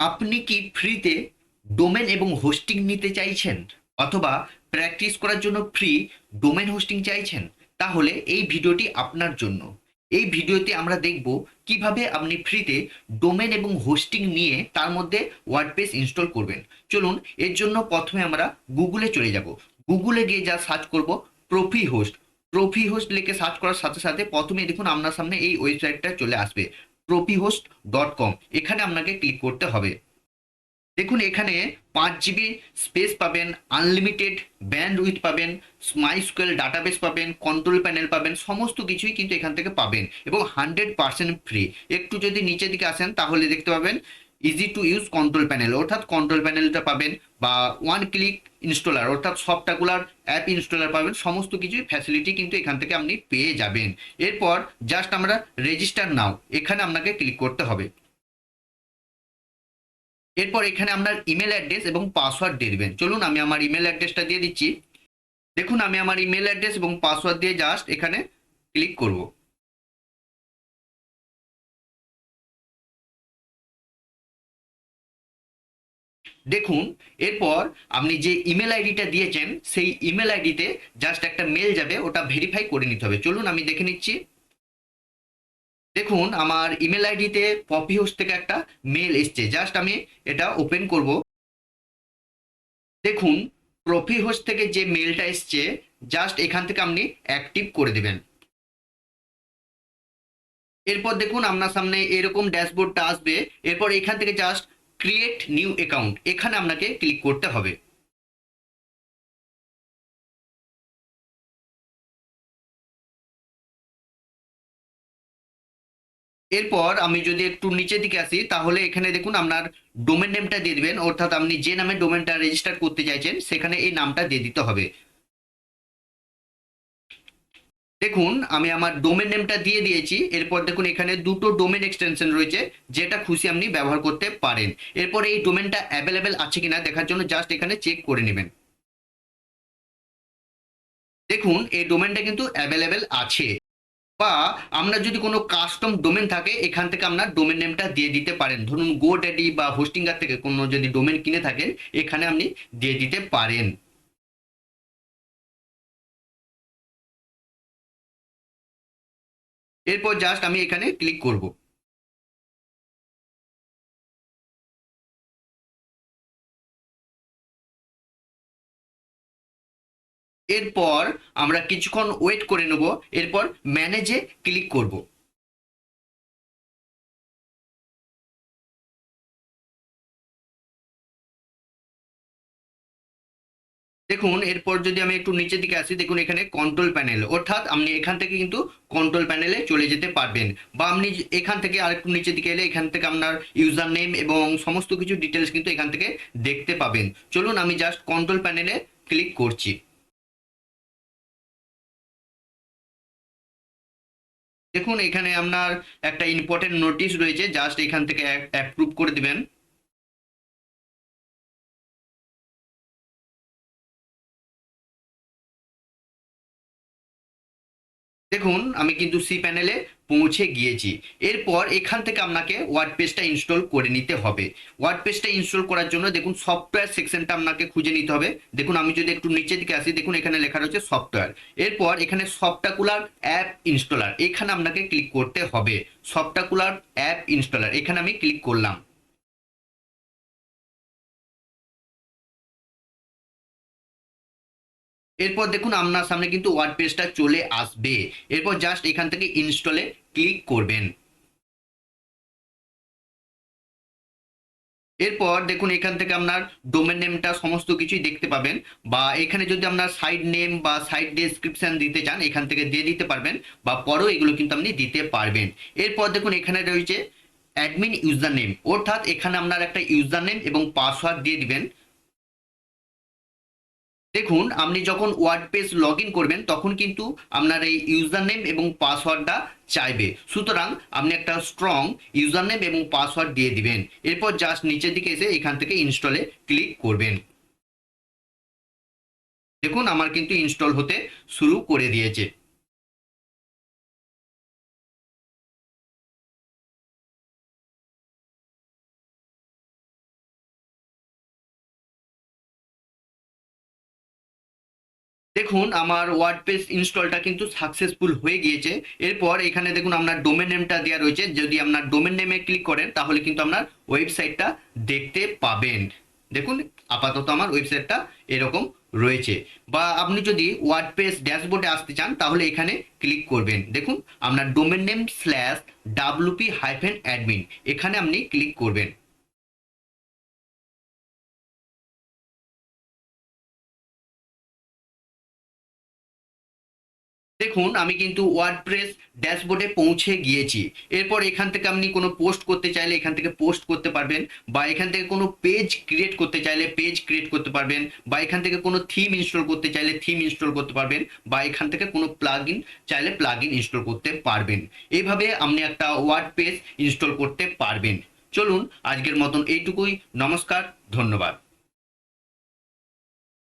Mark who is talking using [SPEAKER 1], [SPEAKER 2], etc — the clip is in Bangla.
[SPEAKER 1] আপনি কি ফ্রিতে ডোমেন এবং হোস্টিং নিতে চাইছেন? অথবা প্র্যাকটিস করার জন্য ফ্রি ডোমেন হোস্টিং চাইছেন? তাহলে এই ভিডিওটি আপনার জন্য। এই ভিডিওতে আমরা দেখব কীভাবে আপনি ফ্রিতে ডোমেন এবং হোস্টিং নিয়ে তার মধ্যে ওয়ার্ডপ্রেস ইনস্টল করবেন। চলুন, এর জন্য প্রথমে আমরা গুগলে চলে যাব। গুগলে গিয়ে যা সার্চ করব, প্রফি হোস্ট। প্রফি হোস্ট লিখে সার্চ করার সাথে সাথে প্রথমে দেখুন আপনার সামনে এই ওয়েবসাইটটা চলে আসবে। প্রফিহোস্ট ডট কম এখানে আপনাকে ক্লিক করতে হবে। দেখুন, এখানে পাঁচ জিবি স্পেস পাবেন আনলিমিটেড ব্যান্ড উইথ পাবেন স্মাইস্কুয়েল ডাটাবেস পাবেন কন্ট্রোল প্যানেল পাবেন, সমস্ত কিছুই কিন্তু এখান থেকে পাবেন এবং হান্ড্রেড পার্সেন্ট ফ্রি একটু যদি নিচের দিকে আসেন, তাহলে দেখতে পাবেন easy to use control panel অর্থাৎ কন্ট্রোল প্যানেলটা পাবেন বা ওয়ান ক্লিক ইনস্টলার অর্থাৎ সফটাকুলার অ্যাপ ইনস্টলার পাবেন। সমস্ত কিছুই ফ্যাসিলিটি কিন্তু এখান থেকে আপনি পেয়ে যাবেন। এরপর জাস্ট আমরা রেজিস্টার নাও এখানে আপনাকে ক্লিক করতে হবে। এরপর এখানে আপনার ইমেল অ্যাড্রেস এবং পাসওয়ার্ড দিয়ে দেবেন। চলুন আমি আমার ইমেল অ্যাড্রেসটা দিয়ে দিচ্ছি। দেখুন আমি আমার ইমেল অ্যাড্রেস এবং পাসওয়ার্ড দিয়ে জাস্ট এখানে ক্লিক করব। দেখুন, এরপর আপনি যে ইমেল আইডিটা দিয়েছেন, সেই ইমেল আইডিতে জাস্ট একটা মেল যাবে, ওটা ভেরিফাই করে নিতে হবে। চলুন আমি দেখে নিচ্ছি। দেখুন, আমার ইমেল আইডিতে পপি হাউস থেকে একটা মেল এসছে। জাস্ট আমি এটা ওপেন করব। দেখুন প্রফি হোস্ট থেকে যে মেলটা এসছে জাস্ট এখান থেকে আপনি অ্যাক্টিভ করে দেবেন। এরপর দেখুন, আপনার সামনে এরকম ড্যাশবোর্ডটা আসবে। এরপর এখান থেকে জাস্ট ক্রিয়েট নিউ অ্যাকাউন্ট এখানে আপনাকে ক্লিক করতে হবে। এরপর আমি যদি একটু নিচের দিকে আসি, তাহলে এখানে দেখুন আপনার ডোমেন নেমটা দিয়ে দেবেন, অর্থাৎ আপনি যে নামে ডোমেনটা রেজিস্টার করতে চাইছেন, সেখানে এই নামটা দিয়ে দিতে হবে। দেখুন, আমি আমার ডোমেন নেমটা দিয়ে দিয়েছি। এরপর দেখুন, এখানে দুটো ডোমেন এক্সটেনশন রয়েছে, যেটা খুশি আপনি ব্যবহার করতে পারেন। এরপর এই ডোমেনটা অ্যাভেলেবেল আছে কিনা দেখার জন্য জাস্ট এখানে চেক করে নেবেন। দেখুন, এই ডোমেনটা কিন্তু অ্যাভেলেবেল আছে। বা আমরা যদি কোনো কাস্টম ডোমেন থাকে, এখান থেকে আপনার ডোমেন নেমটা দিয়ে দিতে পারেন। ধরুন গো ড্যাডি বা হোস্টিঙ্গার থেকে কোনো যদি ডোমেন কিনে থাকেন, এখানে আপনি দিয়ে দিতে পারেন। এরপর জাস্ট আমি এখানে ক্লিক করব। এরপর আমরা কিছুক্ষণ ওয়েট করে নেব। এরপর ম্যানেজে ক্লিক করব। দেখুন, এরপর যদি আমি একটু নিচের দিকে আসি, দেখুন এখানে কন্ট্রোল প্যানেল অর্থাৎ আপনি এখান থেকে কিন্তু কন্ট্রোল প্যানেলে চলে যেতে পারবেন। বা আপনি এখান থেকে আরেকটু নিচের দিকে এলে এখান থেকে আপনার ইউজার নেম এবং সমস্ত কিছু ডিটেলস কিন্তু এখান থেকে দেখতে পাবেন। চলুন আমি জাস্ট কন্ট্রোল প্যানেলে ক্লিক করছি। দেখুন, এখানে আপনার একটা ইম্পর্টেন্ট নোটিশ রয়েছে জাস্ট এখান থেকে অ্যাপ্রুভ করে দিবেন। দেখুন, আমি কিন্তু সি প্যানেলে পৌঁছে গিয়েছি। এরপর এখান থেকে আপনাকে ওয়ার্ড পেজটা ইনস্টল করে নিতে হবে। ওয়ার্ড পেজটা ইনস্টল করার জন্য দেখুন সফটওয়্যার সেকশনটা আপনাকে খুঁজে নিতে হবে। দেখুন, আমি যদি একটু নিচের দিকে আসি, দেখুন, এখানে লেখা রয়েছে সফটওয়্যার এরপর এখানে সফটাকুলার অ্যাপ ইনস্টলার এখানে আপনাকে ক্লিক করতে হবে। সফটাকুলার অ্যাপ ইনস্টলার এখানে আমি ক্লিক করলাম। এরপর দেখুন আপনার সামনে কিন্তু ওয়ার্ড পেজটা চলে আসবে। এরপর জাস্ট এখান থেকে ইনস্টলে ক্লিক করবেন। এরপর দেখুন এখান থেকে আপনার ডোমেন নেমটা সমস্ত কিছুই দেখতে পাবেন বা এখানে যদি আপনার সাইড নেম বা সাইড ডেসক্রিপশন দিতে চান, এখান থেকে দিয়ে দিতে পারবেন বা পরেও এগুলো কিন্তু আপনি দিতে পারবেন। এরপর দেখুন এখানে রয়েছে অ্যাডমিন ইউজার নেম অর্থাৎ এখানে আপনার একটা ইউজার নেম এবং পাসওয়ার্ড দিয়ে দিবেন। দেখুন, আপনি যখন ওয়ার্ড পেজ লগ করবেন, তখন কিন্তু আপনার এই ইউজার নেম এবং পাসওয়ার্ডটা চাইবে। সুতরাং আপনি একটা স্ট্রং ইউজার নেম এবং পাসওয়ার্ড দিয়ে দিবেন। এরপর জাস্ট নিচের দিকে এসে এখান থেকে ইনস্টলে ক্লিক করবেন। দেখুন, আমার কিন্তু ইনস্টল হতে শুরু করে দিয়েছে। দেখুন, আমার ওয়ার্ডপ্রেস ইনস্টলটা কিন্তু সাকসেসফুল হয়ে গিয়েছে। এরপর এখানে দেখুন আপনার ডোমেন নেমটা দেওয়া রয়েছে। যদি আপনার ডোমেন নেমে ক্লিক করেন, তাহলে কিন্তু আপনার ওয়েবসাইটটা দেখতে পাবেন। দেখুন, আপাতত আমার ওয়েবসাইটটা এরকম রয়েছে। বা আপনি যদি ওয়ার্ডপ্রেস ড্যাশবোর্ডে আসতে চান, তাহলে এখানে ক্লিক করবেন। দেখুন, আপনার domain name slash WP hyphen admin এখানে আপনি ক্লিক করবেন। দেখুন, আমি কিন্তু ওয়ার্ডপ্রেস ড্যাশবোর্ডে পৌঁছে গিয়েছি। এরপর এখান থেকে আপনি কোনো পোস্ট করতে চাইলে এখান থেকে পোস্ট করতে পারবেন, বা এখান থেকে কোনো পেজ ক্রিয়েট করতে চাইলে পেজ ক্রিয়েট করতে পারবেন, বা এখান থেকে কোনো থিম ইনস্টল করতে চাইলে থিম ইনস্টল করতে পারবেন, বা এখান থেকে কোনো প্লাগ চাইলে প্লাগ ইন ইনস্টল করতে পারবেন। এইভাবে আপনি একটা ওয়ার্ড ওয়ার্ডপ্রেস ইনস্টল করতে পারবেন। চলুন, আজকের মতন এইটুকুই। নমস্কার, ধন্যবাদ।